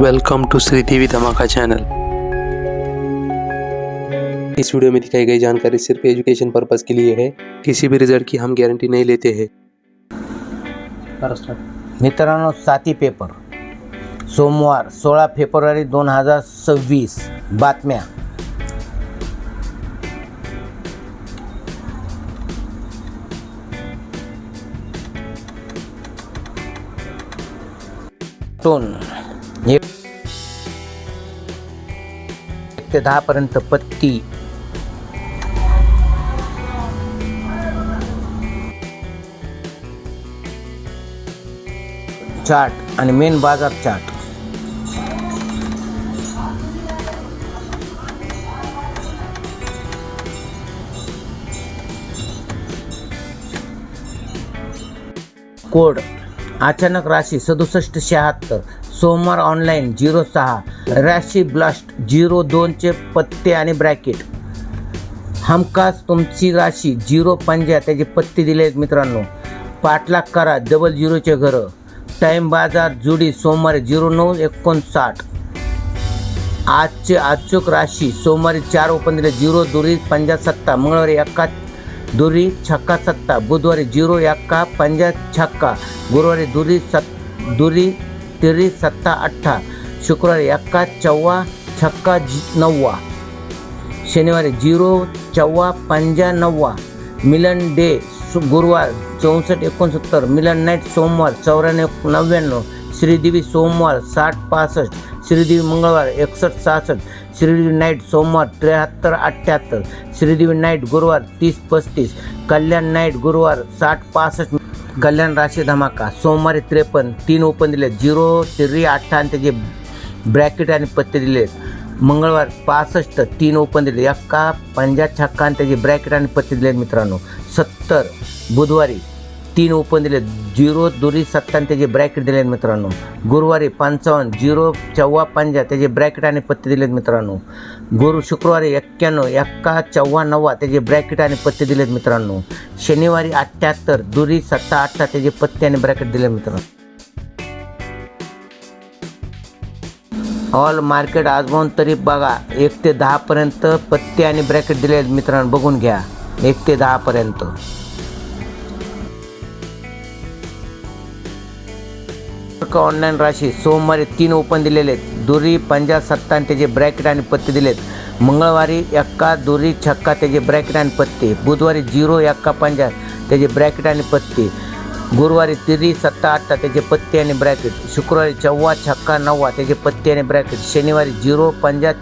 Welcome to Shri देवी धमाका channel इस video में दिखाई गई जानकारी सिर्फ एजुकेशन पर्पज के लिए है। किसी भी रिजल्ट की हम गारंटी नहीं लेते हैं। मित्रांनो साती पेपर सोमवार सोळा फेब्रुवारी दोन हजार सव्वीस. बातम्या. टोन. एक ते दहापर्यंत पत्ती. चार्ट आणि मेन बाजार चार्ट कोड अचानक राशी सदुसष्ट शहात्तर. सोमवार ऑनलाईन झिरो सहा रॅशी ब्लास्ट झिरो दोनचे पत्ते आणि ब्रॅकेट हमखास तुमची राशी झिरो पंजा त्याचे पत्ते दिले आहेत मित्रांनो. पाठलाग करा डबल झिरोचे घरं. टाईम बाजार जुडी सोमवारी झिरो नऊ एकोणसाठ. आजचे अचूक राशी सोमवारी चार ओपन दिले झिरो दुरी पंजा सत्ता मंगळवारी एक्का दुरी छक्का सत्ता बुधवारी झिरो एक्का पंजा छक्का गुरुवारी दुरी सत् दुरी तिरी सत्ता अठ्ठा शुक्रवारी एक्का चौवा छक्का झि- नववा. शनिवारी झिरो चौवा पंजा नववा. मिलन डे सु- गुरुवार चौसष्ट एकोणसत्तर. मिलन नाईट सोमवार चौऱ्याण्णव नव्याण्णव. श्रीदेवी सोमवार साठ पासष्ट. श्रीदेवी मंगळवार एकसष्ट सहासष्ट. श्रीदेवी नाईट सोमवार त्र्याहत्तर अठ्ठ्याहत्तर श्रीदेवी नाईट गुरुवार तीस पस्तीस. कल्याण नाईट गुरुवार साठ पासष्ट. कल्याण राशी धमाका सोमवारी त्रेपन्न तीन ओपन दिले झिरो तिरी अठ्ठा आणि त्याचे ब्रॅकेट आणि पत्ते दिले मंगळवार पासष्ट तीन ओपन दिले एक्का पंजा छक्का आणि त्याचे ब्रॅकेट आणि पत्ते दिले मित्रांनो. सत्तर बुधवारी तीन ओपन दिले. झिरो दुरी सत्ता आणि त्याचे ब्रॅकेट दिले आहेत मित्रांनो. गुरुवारी पंचावन्न झिरो चव्वा पंजा त्याचे ब्रॅकेट आणि पत्ते दिलेत मित्रांनो. गुरु शुक्रवारी एक्क्याण्णव एक्का चव्वा नव्वा त्याचे ब्रॅकेट आणि पत्ते दिलेत मित्रांनो. शनिवारी अठ्ठ्याहत्तर दुरी सत्ता अठ्ठा त्याचे पत्ते आणि ब्रॅकेट दिले मित्रांनो. ऑल मार्केट आजमावून तरी बघा एक ते दहापर्यंत पत्ते आणि ब्रॅकेट दिले आहेत मित्रांनो बघून घ्या. एक ते दहापर्यंत ऑनलाईन राशी सोमवारी तीन ओपन दिलेले आहेत. दुरी पंजा सत्ता आणि त्याचे ब्रॅकेट आणि पत्ते दिलेत. मंगळवारी एक्का दुरी छक्का त्याचे ब्रॅकेट आणि पत्ते. बुधवारी झिरो एक्का पंजा त्याचे ब्रॅकेट आणि पत्ते. गुरुवारी तिरी सत्ता अठ्ठा त्याचे पत्ते आणि ब्रॅकेट शुक्रवारी चव्वा छक्का नववा त्याचे पत्ते आणि ब्रॅकेट शनिवारी झिरो पंजा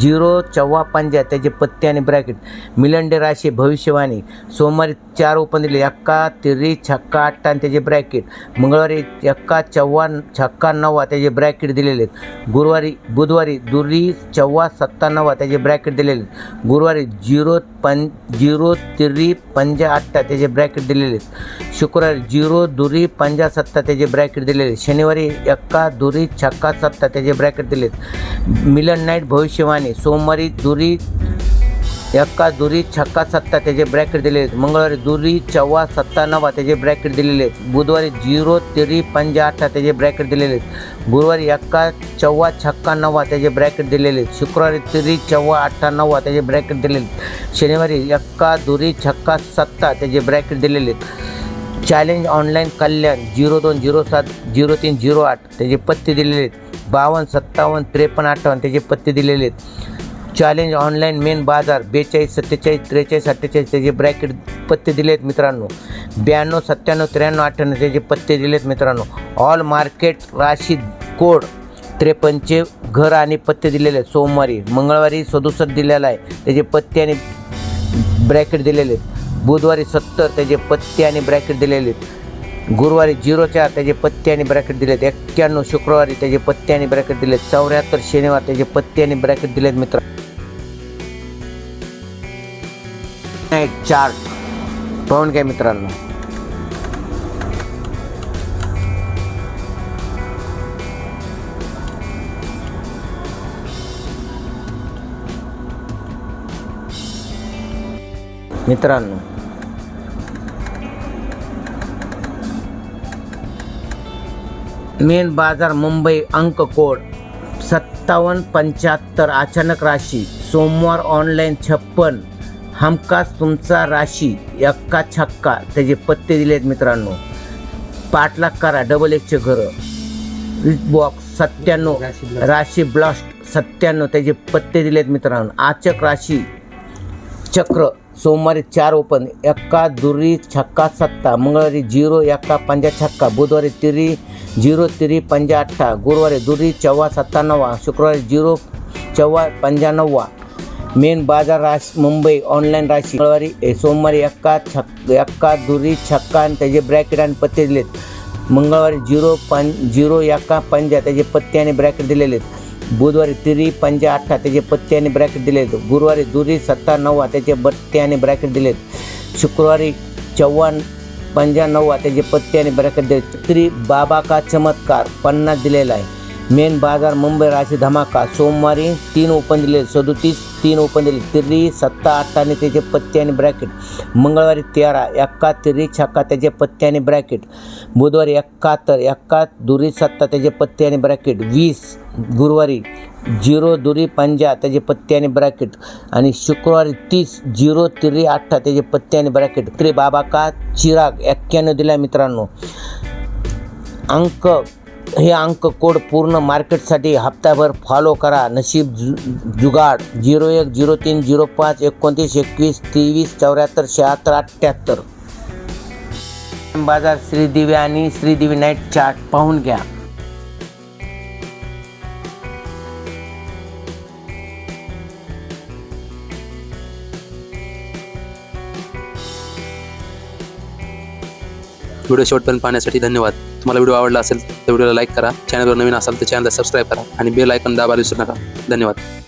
झिरो चव्वा पंजा त्याचे पत्ते आणि ब्रॅकेट. मिलंडे राशी भविष्यवाणी. सोमवारी चार ओपन दिले. एक्का तिरी छक्का अठ्ठा आणि त्याचे ब्रॅकेट. मंगळवारी एक्का चव्वा छक्का नव्वा त्याचे ब्रॅकेट दिलेले. आहेत गुरुवारी बुधवारी दुरी चव्वा सत्ता नव्वा त्याचे ब्रॅकेट दिलेले. आहेत गुरुवारी झिरो पं झिरो तिरी पंजा अठ्ठा त्याचे ब्रॅकेट दिलेले. आहेत शुक्रवारी झिरो दुरी पंजा सत्ता त्याचे ब्रॅकेट दिलेले. शनिवारी एक्का दुरी छक्का सत्ता त्याचे ब्रॅकेट दिलेत. मिलन नाईट भविष्यवाणी. सोमवारी दुरी एक्का दुरी छक्का सत्ता त्याचे ब्रॅकेट दिलेले आहेत. मंगळवारी दुरी चव्वा सत्ता नवा त्याचे ब्रॅकेट दिलेले आहेत. बुधवारी झिरो तिरी पंजा अठ्ठा त्याचे ब्रॅकेट दिलेले आहेत. गुरुवारी एक्का चव्वा छक्का नवा त्याचे ब्रॅकेट दिलेले आहेत. शुक्रवारी तिरी चव्वा अठ्ठा नव्वा त्याचे ब्रॅकेट दिलेले आहेत. शनिवारी एक्का दुरी छक्का सत्ता त्याचे ब्रॅकेट दिलेले आहेत. चॅलेंज ऑनलाईन कल्याण झिरो दोन झिरो सात झिरो तीन झिरो आठ त्याचे पत्ते दिलेले आहेत. बावन्न सत्तावन्न त्रेपन्न अठ्ठावन्न त्याचे पत्ते दिलेले आहेत. चॅलेंज ऑनलाईन मेन बाजार बेचाळीस सत्तेचाळीस त्रेचाळीस अठ्ठेचाळीस त्याचे ब्रॅकेट पत्ते दिले आहेत मित्रांनो. ब्याण्णव सत्त्याण्णव त्र्याण्णव अठ्ठ्याण्णव त्याचे पत्ते दिले आहेत मित्रांनो. ऑल मार्केट राशी कोड त्रेपन्नचे घर आणि पत्ते दिलेले आहेत. सोमवारी मंगळवारी सदुसष्ट दिलेला आहे. त्याचे पत्ते आणि ब्रॅकेट दिलेले आहेत. बुधवारी सत्तर त्याचे पत्ते आणि ब्रॅकेट दिलेले आहेत. गुरुवारी झिरो चार त्याचे पत्ते आणि ब्रॅकेट दिलेत. एक्क्याण्णव शुक्रवारी त्याचे पत्ते आणि ब्रॅकेट दिलेत. चौऱ्याहत्तर शनिवार त्याचे पत्ते आणि ब्रॅकेट दिलेत मित्र. नाईट चार्ट पाहून घ्या मित्रांनो. मित्रांनो मेन बाजार मुंबई अंक कोड सत्तावन्न पंच्याहत्तर अचानक राशी. सोमवार ऑनलाईन छप्पन. हमखास तुमचा राशी एक्का छक्का त्याचे पत्ते दिले आहेत मित्रांनो पाठलाग करा. डबल एकचे घरं. बॉक्स सत्त्याण्णव. राशी ब्लास्ट सत्त्याण्णव. त्याचे पत्ते दिले आहेत मित्रांनो. आचक राशी चक्र. सोमवारी चार ओपन एक्का दुरी छक्का सत्ता मंगळवारी झिरो एक्का पंजा छक्का बुधवारी तिरी झिरो तिरी पंजा अठ्ठा गुरुवारी दुरी चव्वा सत्ता नव्वा शुक्रवारी झिरो चव्वा पंच्याण्णववा मेन बाजार राशी मुंबई ऑनलाईन राशी. मंगळवारी ए, सोमवारी एक्का छक एक्का दुरी छक्का आणि त्याचे ब्रॅकेट आणि पत्ते दिलेत. मंगळवारी झिरो पं झिरो एक्का पंजा त्याचे पत्ते आणि ब्रॅकेट दिलेले आहेत बुधवारी तिरी पंजा अठ्ठा त्याचे पत्ते आणि ब्रॅकेट दिले आहेत. गुरुवारी दुरी सत्ता नव्वा त्याचे बत्ते आणि ब्रॅकेट दिलेत शुक्रवारी चव्वाण पंजा नव्वा त्याचे पत्ते आणि ब्रॅकेट दिले तिरी बाबा का चमत्कार? पन्नास दिलेला आहे. मेन बाजार मुंबई राशी धमाका. सोमवारी तीन ओपन दिले सदोतीस तीन ओपन दिले तिरी सत्ता अठ्ठा आणि त्याचे पत्ते आणि ब्रॅकेट. मंगळवारी तेरा एक्का तिरी छक्का त्याचे पत्ते आणि ब्रॅकेट. बुधवारी एकाहत्तर एक्का दुरी सत्ता त्याचे पत्ते आणि ब्रॅकेट. वीस गुरुवारी झिरो दुरी पंजा त्याचे पत्ते आणि ब्रॅकेट. आणि शुक्रवारी तीस झिरो तिरी अठ्ठा त्याचे पत्ते आणि ब्रॅकेट. त्रे बाबा का चिराग एक्क्याण्णव दिला मित्रांनो. अंक हे अंक कोड पूर्ण मार्केटसाठी हप्ताभर फॉलो करा. नशीब जु जुगाड. झिरो एक झिरो तीन झिरो पाच एकोणतीस एकवीस तेवीस चौऱ्याहत्तर शहात्तर अठ्ठ्याहत्तर. बाजार श्रीदेवी आणि श्रीदेवी नाईट चार्ट पाहून घ्या. व्हिडिओ शेवटपर्यंत पाहण्यासाठी धन्यवाद. तुम्हाला व्हिडिओ आवडला असेल तर व्हिडिओला लाईक करा. चॅनलवर नवीन असाल तर चॅनलला सबस्क्राईब करा आणि बेल आयकॉन दाबायला विसरू नका. धन्यवाद.